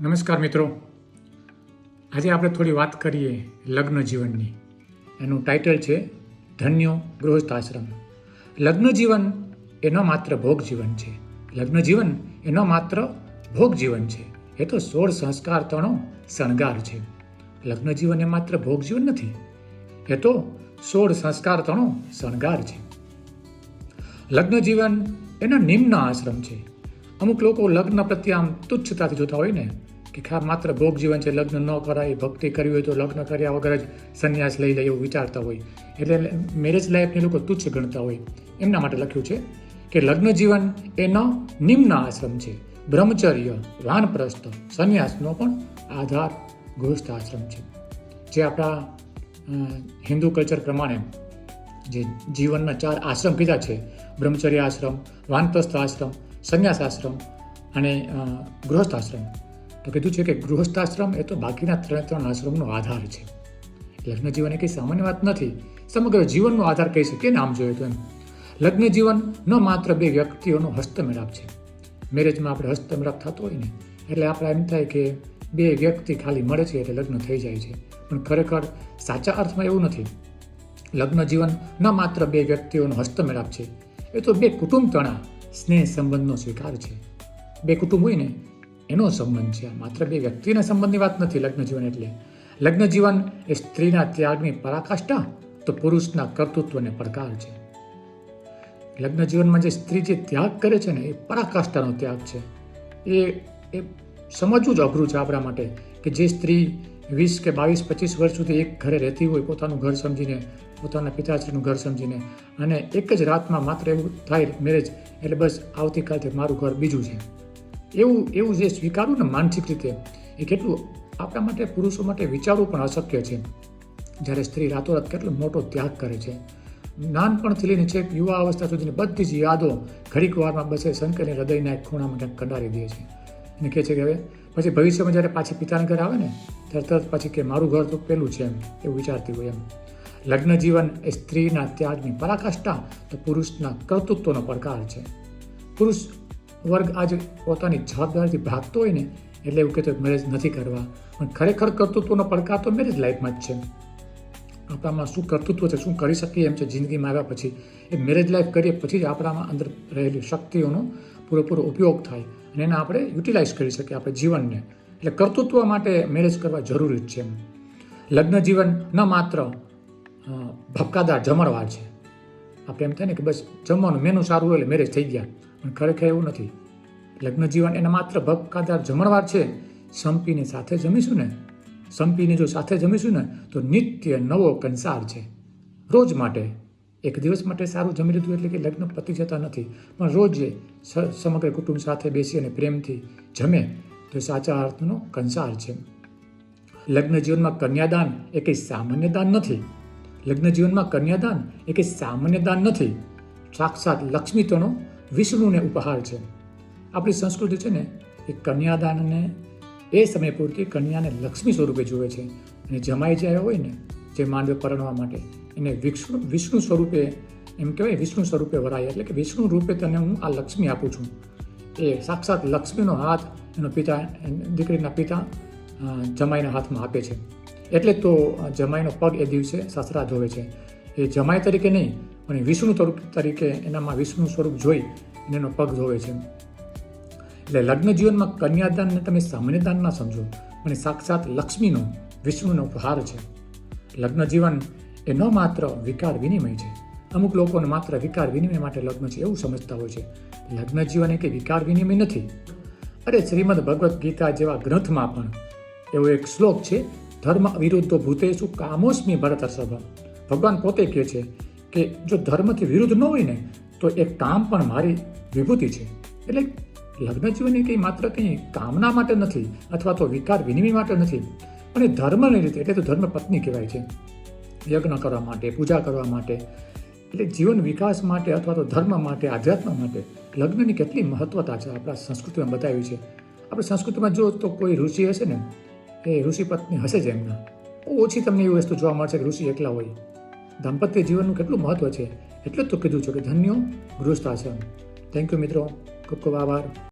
નમસ્કાર મિત્રો. આજે આપણે થોડી વાત કરીએ લગ્ન જીવનની. એનું ટાઇટલ છે ધન્યો ગૃહસ્થાશ્રમ. લગ્ન જીવન એ ન માત્ર ભોગ જીવન છે. લગ્ન જીવન એ ન માત્ર ભોગ જીવન છે. એ તો સોળ સંસ્કાર તણો શણગાર છે. લગ્ન જીવન એ માત્ર ભોગ જીવન નથી. એ તો સોળ સંસ્કાર તણો શણગાર છે. લગ્ન જીવન એનો નિમ્ન આશ્રમ છે. અમુક લોકો લગ્ન પ્રત્યે આમ તુચ્છતાથી જોતા હોય ને, કે ખા માત્ર ભોગ જીવન છે, લગ્ન ન કરાય, ભક્તિ કરવી હોય તો લગ્ન કર્યા વગર જ સંન્યાસ લઈ લે એવું વિચારતા હોય. એટલે મેરેજ લાઈફને લોકો તુચ્છ ગણતા હોય. એમના માટે લખ્યું છે કે લગ્ન જીવન એનો નિમ્ન આશ્રમ છે. બ્રહ્મચર્ય વાનપ્રસ્થ સંન્યાસનો પણ આધાર ગૃહસ્થ આશ્રમ છે. જે આપણા હિન્દુ કલ્ચર પ્રમાણે જે જીવનના ચાર આશ્રમ કીધા છે. બ્રહ્મચર્ય આશ્રમ વાનપ્રસ્થ આશ્રમ સંન્યાસ આશ્રમ અને ગૃહસ્થાશ્રમ. તો કીધું છે કે ગૃહસ્થાશ્રમ એ તો બાકીના ત્રણે ત્રણ આશ્રમનો આધાર છે. લગ્ન જીવન એ કંઈ સામાન્ય વાત નથી. સમગ્ર જીવનનો આધાર કહી શકીએ ને આમ જોઈએ તો એમ. લગ્ન જીવન ન માત્ર બે વ્યક્તિઓનો હસ્તમેળાપ છે. મેરેજમાં આપણે હસ્તમેળાપ થતો હોય ને, એટલે આપણે એમ થાય કે બે વ્યક્તિ ખાલી મળે છે એટલે લગ્ન થઈ જાય છે. પણ ખરેખર સાચા અર્થમાં એવું નથી. લગ્ન જીવન ન માત્ર બે વ્યક્તિઓનો હસ્તમેળાપ છે. એ તો બે કુટુંબ તણા સ્નેહ સંબંધનો સ્વીકાર છે. બે કુટુંબ હોય ને, એનો સંબંધ છે. માત્ર બે વ્યક્તિના સંબંધની વાત નથી, લગ્ન જીવન એટલે. લગ્ન જીવન એ સ્ત્રીના ત્યાગની પરાકાષ્ઠા તો પુરુષના કર્તૃત્વને પડકાર છે. લગ્ન જીવનમાં જે સ્ત્રી જે ત્યાગ કરે છે ને, એ પરાકાષ્ઠાનો ત્યાગ છે. એ એ સમજવું જ અઘરું છે આપણા માટે કે જે સ્ત્રી વીસ કે બાવીસ, પચીસ વર્ષ સુધી એક ઘરે રહેતી હોય, પોતાનું ઘર સમજીને, પોતાના પિતાશ્રીનું ઘર સમજીને. અને એક જ રાતમાં માત્ર એવું થાય મેરેજ એટલે બસ આવતીકાલથી મારું ઘર બીજું છે. એવું એવું જે સ્વીકારવું ને માનસિક રીતે, એ કેટલું આપણા માટે, પુરુષો માટે વિચારવું પણ અશક્ય છે. જ્યારે સ્ત્રી રાતોરાત કેટલો મોટો ત્યાગ કરે છે. નાનપણથી લઈને છેક યુવા અવસ્થા સુધીની બધી જ યાદો ઘડીક વારમાં બસે સંકેલી હૃદયના એક ખૂણામાં કંડારી દે છે. અને કહે છે કે હવે પછી ભવિષ્યમાં જ્યારે પાછી પિતાના ઘરે આવે ને, ત્યારે તરત પછી કે મારું ઘર તો પેલું છે એમ, એવું વિચારતી હોય એમ. લગ્ન જીવન એ સ્ત્રીના ત્યાગની પરાકાષ્ઠા તો પુરુષના કર્તૃત્વનો પડકાર છે. પુરુષ વર્ગ આજે પોતાની જવાબદારીથી ભાગતો હોય ને, એટલે એવું કહેતો મેરેજ નથી કરવા. પણ ખરેખર કર્તૃત્વનો પડકાર તો મેરેજ લાઈફમાં જ છે. આપણામાં શું કર્તૃત્વ છે, શું કરી શકીએ એમ છે જિંદગીમાં આવ્યા પછી. એ મેરેજ લાઈફ કરીએ પછી જ આપણામાં અંદર રહેલી શક્તિઓનો પૂરેપૂરો ઉપયોગ થાય. અને એને આપણે યુટિલાઇઝ કરી શકીએ આપણે જીવનને. એટલે કર્તૃત્વ માટે મેરેજ કરવા જરૂરી જ છે એમ. લગ્ન જીવન ન માત્ર ભપકાદાર જમણવાર છે. આપણે એમ થાય ને કે બસ જમવાનું મેનું સારું હોય એટલે મેરેજ થઈ ગયા. પણ ખરેખર એવું નથી. લગ્ન જીવન એને માત્ર ભપકાદાર જમણવાર છે. સંપીને સાથે જમીશું ને, સંપીને જો સાથે જમીશું ને, તો નિત્ય નવો કંસાર છે. રોજ માટે. એક દિવસ માટે સારું જમી લીધું એટલે કે લગ્ન પતી જતા નથી. પણ રોજ સમગ્ર કુટુંબ સાથે બેસી અને પ્રેમથી જમે તો સાચા અર્થનો કંસાર છે. લગ્ન જીવનમાં કન્યાદાન એ કંઈ સામાન્ય દાન નથી. લગ્ન જીવનમાં કન્યાદાન એ કંઈ સામાન્ય દાન નથી. સાક્ષાત લક્ષ્મીતણો વિષ્ણુને ઉપહાર છે. આપણી સંસ્કૃતિ છે ને, એ કન્યાદાનને એ સમય પૂરતી કન્યાને લક્ષ્મી સ્વરૂપે જુએ છે. અને જમાઈ જે હોય ને, જે માનવે પરણવા માટે એને વિષ્ણુ વિષ્ણુ સ્વરૂપે, એમ કહેવાય વિષ્ણુ સ્વરૂપે વરાય. એટલે કે વિષ્ણુ રૂપે તને હું આ લક્ષ્મી આપું છું. એ સાક્ષાત લક્ષ્મીનો હાથ એનો પિતા દીકરીના પિતા જમાઈના હાથમાં આપે છે. એટલે તો જમાઈનો પગ એ દિવસે સસરા ધોવે છે. એ જમાઈ તરીકે નહીં, પણ વિષ્ણુ તરીકે એનામાં વિષ્ણુ સ્વરૂપ જોઈ અને એનો પગ ધોવે છે. એટલે લગ્ન જીવનમાં કન્યાદાનને તમે સામાન્ય દાન ના સમજો, પણ સાક્ષાત લક્ષ્મીનો, વિષ્ણુનો ઉપહાર છે. લગ્ન જીવન એ ન માત્ર વિકાર વિનિમય છે. અમુક લોકોને માત્ર વિકાર વિનિમય માટે લગ્ન છે એવું સમજતા હોય છે. લગ્ન જીવન એ કંઈ વિકાર વિનિમય નથી. અરે શ્રીમદ ભગવદ્ ગીતા જેવા ગ્રંથમાં પણ એવો એક શ્લોક છે, ધર્મ વિરુદ્ધો ભૂતેષુ કામોસ્મી સભા ભગવાન પોતે કહે છે કે જો ધર્મથી વિરુદ્ધ ન હોય ને, તો એ કામ પણ મારી વિભૂતિ છે. એટલે લગ્ન જીવન એ કંઈ માત્ર કંઈ કામના માટે નથી અથવા તો વિકાર વિનિમય માટે નથી. પણ એ ધર્મની રીતે એટલે તો ધર્મ પત્ની કહેવાય છે. યજ્ઞ કરવા માટે, પૂજા કરવા માટે, એટલે જીવન વિકાસ માટે અથવા તો ધર્મ માટે, આધ્યાત્મ માટે લગ્નની કેટલી મહત્વતા છે આપણા સંસ્કૃતિમાં બતાવી છે. આપણી સંસ્કૃતિમાં જો તો કોઈ ઋષિ હશે ને, એ ઋષિ પત્ની હશે જ એમના. ઓછી તમને એવી વસ્તુ જોવા મળશે કે ઋષિ એકલા હોય. દાંપત્ય જીવનનું કેટલું મહત્વ છે? એટલે જ તો કીધું છે કે ધન્યો ગૃહસ્થાશ્રમ થેન્ક યુ મિત્રો. ખૂબ ખૂબ આભાર.